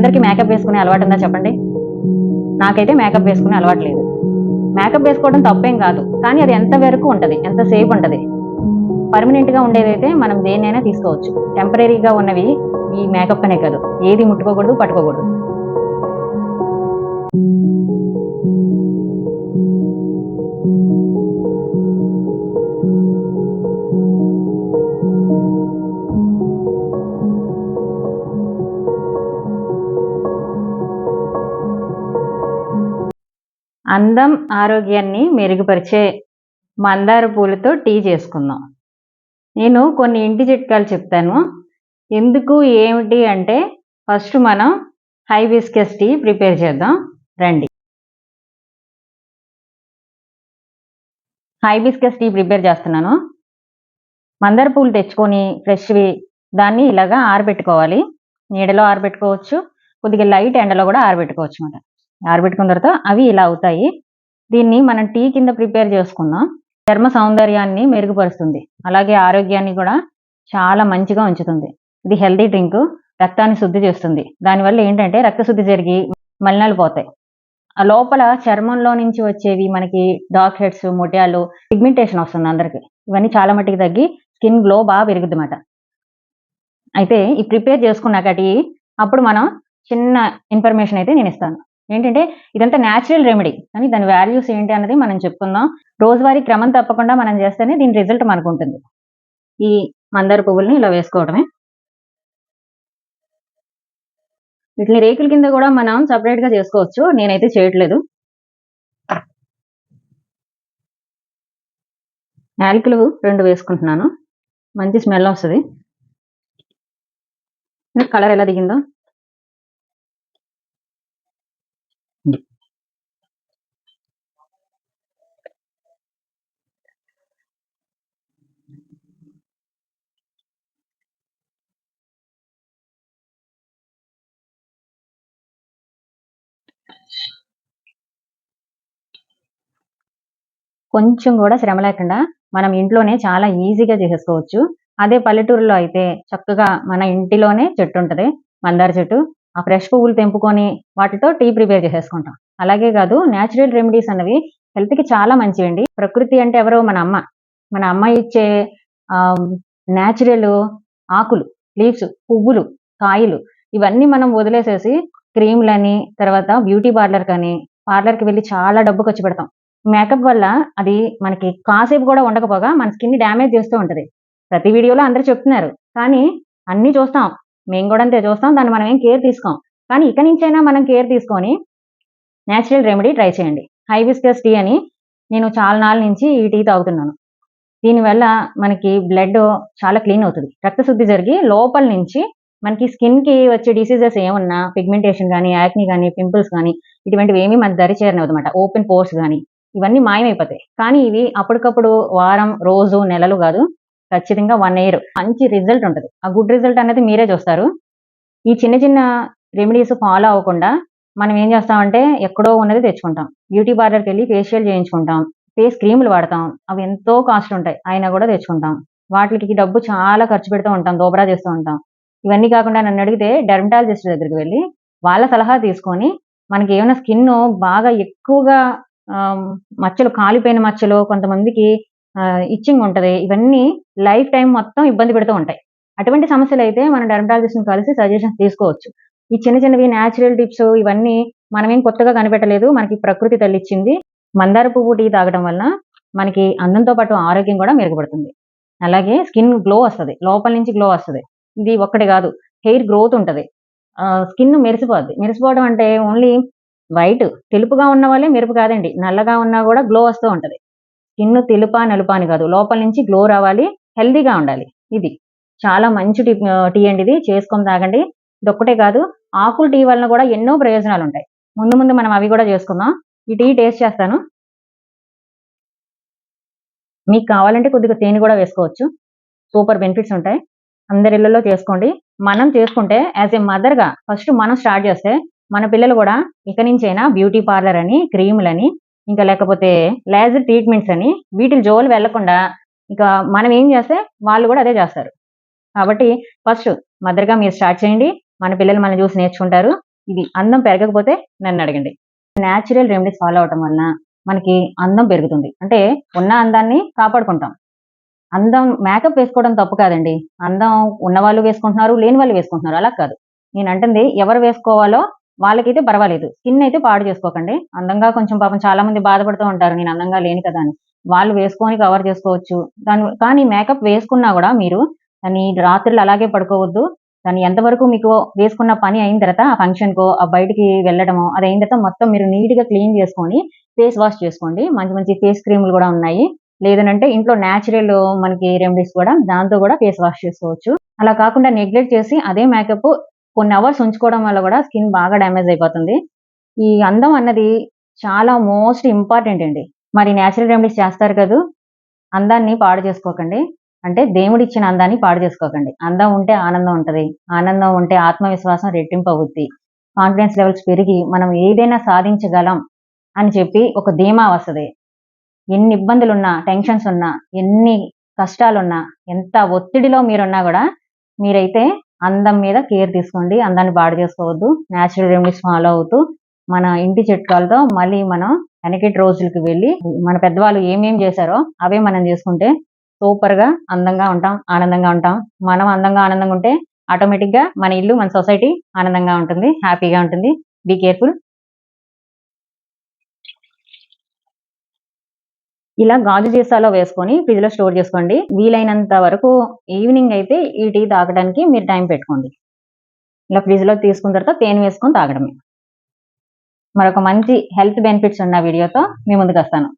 అందరికీ మేకప్ వేసుకునే అలవాటు ఉందా చెప్పండి? నాకైతే మేకప్ వేసుకునే అలవాటు లేదు. మేకప్ వేసుకోవడం తప్పేం కాదు. కానీ అది ఎంత వరకు ఉంటుంది? ఎంత సేఫ్ ఉంటుంది? పర్మనెంట్గా ఉండేదైతే మనం దేన్నైనా తీసుకోవచ్చు. టెంపరీగా ఉన్నవి ఈ మేకప్ అనే కాదు. ఏది ముట్టుకోకూడదు పట్టుకోకూడదు. అందం ఆరోగ్యాన్ని మెరుగుపరిచే మందార పూలతో టీ చేసుకుందాం. నేను కొన్ని ఇంటి చిట్కాలు చెప్తాను. ఎందుకు ఏమిటి అంటే ఫస్ట్ మనం హైబిస్కస్ టీ ప్రిపేర్ చేద్దాం. రండి. హైబిస్కస్ టీ ప్రిపేర్ చేస్తున్నాను. మందార పూలు తెచ్చుకొని ఫ్రెష్వి దాన్ని ఇలాగా ఆరబెట్టుకోవాలి. నీడలో ఆరబెట్టుకోవచ్చు. కొద్దిగా లైట్ ఎండలో కూడా ఆరబెట్టుకోవచ్చు అన్నమాట ఆరబెట్టుకున్న తర్వాత అవి ఇలా అవుతాయి. దీన్ని మనం టీ కింద ప్రిపేర్ చేసుకుందాం. చర్మ సౌందర్యాన్ని మెరుగుపరుస్తుంది. అలాగే ఆరోగ్యాన్ని కూడా చాలా మంచిగా ఉంచుతుంది. ఇది హెల్తీ డ్రింక్. రక్తాన్ని శుద్ధి చేస్తుంది. దానివల్ల ఏంటంటే రక్త శుద్ధి జరిగి మలినాలు పోతాయి. ఆ లోపల చర్మంలో నుంచి వచ్చేవి మనకి డార్క్ హెడ్స్ మొటియాలు పిగ్మెంటేషన్ వస్తుంది అందరికి. ఇవన్నీ చాలా మట్టికి తగ్గి స్కిన్ గ్లో బాగా పెరుగుద్ది అన్నమాట. అయితే ఈ ప్రిపేర్ చేసుకున్నాకటి అప్పుడు మనం చిన్న ఇన్ఫర్మేషన్ అయితే నేను ఇస్తాను. ఏంటంటే ఇదంతా న్యాచురల్ రెమెడీ కానీ దాని వాల్యూస్ ఏంటి అన్నది మనం చెప్పుకుందాం. రోజువారీ క్రమం తప్పకుండా మనం చేస్తేనే దీని రిజల్ట్ మనకు ఉంటుంది. ఈ మందార పువ్వుల్ని ఇలా వేసుకోవడమే. వీటిని రేకుల కింద కూడా మనం సపరేట్గా చేసుకోవచ్చు. నేనైతే చేయట్లేదు. యాలకులు రెండు వేసుకుంటున్నాను. మంచి స్మెల్ వస్తుంది. కలర్ ఎలా దిగిందో. కొంచెం కూడా శ్రమ లేకుండా మనం ఇంట్లోనే చాలా ఈజీగా చేసేసుకోవచ్చు. అదే పల్లెటూరులో అయితే చక్కగా మన ఇంటిలోనే చెట్టు ఉంటుంది మందార చెట్టు. ఆ ఫ్రెష్ పువ్వులు తెంపుకొని వాటితో టీ ప్రిపేర్ చేసేసుకుంటాం. అలాగే కాదు న్యాచురల్ రెమెడీస్ అన్నవి హెల్త్కి కి చాలా మంచివండి. ప్రకృతి అంటే ఎవరో మన అమ్మ. మన అమ్మ ఇచ్చే న్యాచురల్ ఆకులు లీవ్స్ పువ్వులు కాయలు ఇవన్నీ మనం వదిలేసేసి క్రీమ్లని తర్వాత బ్యూటీ పార్లర్ కానీ పార్లర్కి వెళ్ళి చాలా డబ్బు ఖర్చు పెడతాం. మేకప్ వల్ల అది మనకి కాసేపు కూడా ఉండకపోగా మన స్కిన్ డ్యామేజ్ చేస్తూ ఉంటుంది. ప్రతి వీడియోలో అందరూ చెప్తున్నారు. కానీ అన్నీ చూస్తాం. మేము కూడా అంతే చూస్తాం. దాన్ని మనం ఏం కేర్ తీసుకోం. కానీ ఇక నుంచైనా మనం కేర్ తీసుకొని నేచురల్ రెమెడీ ట్రై చేయండి. హైబిస్కస్ టీ అని నేను చాలా నాళ్ళ నుంచి ఈ టీ తాగుతున్నాను. దీనివల్ల మనకి బ్లడ్ చాలా క్లీన్ అవుతుంది. రక్తశుద్ధి జరిగి లోపల నుంచి మనకి స్కిన్కి వచ్చే డిసీజెస్ ఏమన్నా పిగ్మెంటేషన్ కానీ యాక్ని కానీ పింపుల్స్ కానీ ఇటువంటివి ఏమీ మన దరి చేరనవదు ఓపెన్ పోర్స్ కానీ ఇవన్నీ మాయమైపోతాయి. కానీ ఇవి అప్పటికప్పుడు వారం రోజు నెలలు కాదు ఖచ్చితంగా వన్ ఇయర్ మంచి రిజల్ట్ ఉంటుంది. ఆ గుడ్ రిజల్ట్ అనేది మీరే చూస్తారు. ఈ చిన్న చిన్న రెమెడీస్ ఫాలో అవ్వకుండా మనం ఏం చేస్తామంటే ఎక్కడో ఉన్నది తెచ్చుకుంటాం. బ్యూటీ పార్లర్కి వెళ్ళి ఫేషియల్ చేయించుకుంటాం. ఫేస్ క్రీములు వాడతాం. అవి ఎంతో కాస్ట్ ఉంటాయి. అయినా కూడా తెచ్చుకుంటాం. వాటికి డబ్బు చాలా ఖర్చు పెడుతూ ఉంటాం. దోబరా చేస్తూ ఉంటాం. ఇవన్నీ కాకుండా నన్ను అడిగితే డెర్మటాలజిస్ట్ దగ్గరికి వెళ్ళి వాళ్ళ సలహా తీసుకొని మనకి ఏమైనా స్కిన్ బాగా ఎక్కువగా మచ్చలు కాలిపోయిన మచ్చలు కొంతమందికి ఇచ్చింగ్ ఉంటుంది. ఇవన్నీ లైఫ్ టైం మొత్తం ఇబ్బంది పెడుతూ ఉంటాయి. అటువంటి సమస్యలు అయితే మన డెర్మటాలజిస్ట్ని కలిసి సజెషన్స్ తీసుకోవచ్చు. ఈ చిన్న చిన్నవి న్యాచురల్ టిప్స్ ఇవన్నీ మనమేం కొత్తగా కనిపెట్టలేదు. మనకి ప్రకృతి తల్లిచ్చింది. మందార పువ్వు టీ తాగడం వలన మనకి అందంతో పాటు ఆరోగ్యం కూడా మెరుగుపడుతుంది. అలాగే స్కిన్ గ్లో వస్తుంది. లోపల నుంచి గ్లో వస్తుంది. ఇది ఒక్కటి కాదు. హెయిర్ గ్రోత్ ఉంటుంది. స్కిన్ మెరిసిపోద్ది. మెరిసిపోవడం అంటే ఓన్లీ వైట్ తెలుపుగా ఉన్న వాళ్ళే మెరుపు కాదండి. నల్లగా ఉన్నా కూడా గ్లో వస్తూ ఉంటది. స్కిన్ తెలుపా నలుపా అని కాదు. లోపల నుంచి గ్లో రావాలి హెల్దీగా ఉండాలి. ఇది. చాలా మంచి టీ టీ అండి ఇది. చేసుకొని తాగండి. ఇదొక్కటే కాదు. ఆకుల టీ వలన కూడా ఎన్నో ప్రయోజనాలు ఉంటాయి. ముందు ముందు మనం అవి కూడా చేసుకుందాం. ఈ టీ టేస్ట్ చేస్తాను. మీకు కావాలంటే కొద్దిగా తేనె కూడా వేసుకోవచ్చు. సూపర్ బెనిఫిట్స్ ఉంటాయి. అందరి ఇళ్ళలో చేసుకోండి. మనం చేసుకుంటే యాజ్ ఏ మదర్గా ఫస్ట్ మనం స్టార్ట్ చేస్తే మన పిల్లలు కూడా ఇక నుంచైనా బ్యూటీ పార్లర్ అని క్రీములని ఇంకా లేకపోతే లేజర్ ట్రీట్మెంట్స్ అని వీటికి జోలు వెళ్ళకుండా ఇంకా మనం ఏం చేస్తే వాళ్ళు కూడా అదే చేస్తారు. కాబట్టి ఫస్ట్ మదర్గా మీరు స్టార్ట్ చేయండి. మన పిల్లలు మనం చూసి నేర్చుకుంటారు. ఇది అందం పెరగకపోతే నన్ను అడగండి. న్యాచురల్ రెమెడీస్ ఫాలో అవటం వలన మనకి అందం పెరుగుతుంది. అంటే ఉన్న అందాన్ని కాపాడుకుంటాం. అందం మేకప్ వేసుకోవడం తప్పు కాదండి. అందం ఉన్న వాళ్ళు వేసుకుంటున్నారు లేని వాళ్ళు వేసుకుంటున్నారు. అలా కాదు. నేను అంటుంది ఎవరు వేసుకోవాలో వాళ్ళకైతే పర్వాలేదు. స్కిన్ అయితే పాడు చేసుకోకండి. అందంగా కొంచెం పాపం చాలా మంది బాధపడుతూ ఉంటారు. నేను అందంగా లేని కదా అని. వాళ్ళు వేసుకొని కవర్ చేసుకోవచ్చు. దాని కానీ మేకప్ వేసుకున్నా కూడా మీరు దాన్ని రాత్రులు అలాగే పడుకోవద్దు. దాన్ని ఎంతవరకు మీకు వేసుకున్న పని అయిన తర్వాత ఆ ఫంక్షన్కో ఆ బయటికి వెళ్ళడమో అది అయిన తర్వాత మొత్తం మీరు నీట్గా క్లీన్ చేసుకొని ఫేస్ వాష్ చేసుకోండి. మంచి మంచి ఫేస్ క్రీములు కూడా ఉన్నాయి. లేదనంటే ఇంట్లో న్యాచురల్ మనకి రెమెడీస్ కూడా దాంతో కూడా ఫేస్ వాష్ చేసుకోవచ్చు. అలా కాకుండా నెగ్లెక్ట్ చేసి అదే మేకప్ కొన్ని అవర్స్ ఉంచుకోవడం వల్ల కూడా స్కిన్ బాగా డ్యామేజ్ అయిపోతుంది. ఈ అందం అన్నది చాలా మోస్ట్ ఇంపార్టెంట్ అండి. మరి న్యాచురల్ రెమెడీస్ చేస్తారు కదా? అందాన్ని పాడు చేసుకోకండి. అంటే దేవుడిచ్చిన అందాన్ని పాడు చేసుకోకండి. అందం ఉంటే ఆనందం ఉంటుంది. ఆనందం ఉంటే ఆత్మవిశ్వాసం రెట్టింపు అవుద్ది. కాన్ఫిడెన్స్ లెవెల్స్ పెరిగి మనం ఏదైనా సాధించగలం అని చెప్పి ఒక ధీమా వస్తుంది. ఎన్ని ఇబ్బందులున్నా టెన్షన్స్ ఉన్నా ఎన్ని కష్టాలున్నా ఎంత ఒత్తిడిలో మీరున్నా కూడా మీరైతే అందం మీద కేర్ తీసుకోండి. అందాన్ని బాడు చేసుకోవద్దు. న్యాచురల్ రెమెడీస్ ఫాలో అవుతూ మన ఇంటి చిట్కాలతో మళ్ళీ మనం వెనకటి రోజులకి వెళ్ళి మన పెద్దవాళ్ళు ఏమేం చేశారో అవే మనం చేసుకుంటే సూపర్గా అందంగా ఉంటాం ఆనందంగా ఉంటాం. మనం అందంగా ఆనందంగా ఉంటే ఆటోమేటిక్గా మన ఇల్లు మన సొసైటీ ఆనందంగా ఉంటుంది హ్యాపీగా ఉంటుంది. బీ కేర్ఫుల్ ఇలా గాజు సీసాలో వేసుకొని ఫ్రిడ్జ్లో స్టోర్ చేసుకోండి. వీలైనంత వరకు ఈవినింగ్ అయితే ఈ టీ తాగడానికి మీరు టైం పెట్టుకోండి. ఇలా ఫ్రిడ్జ్లో తీసుకున్న తర్వాత తేనె వేసుకొని తాగడమే. మరొక మంచి హెల్త్ బెనిఫిట్స్ ఉన్న వీడియోతో మీ ముందుకు వస్తాను.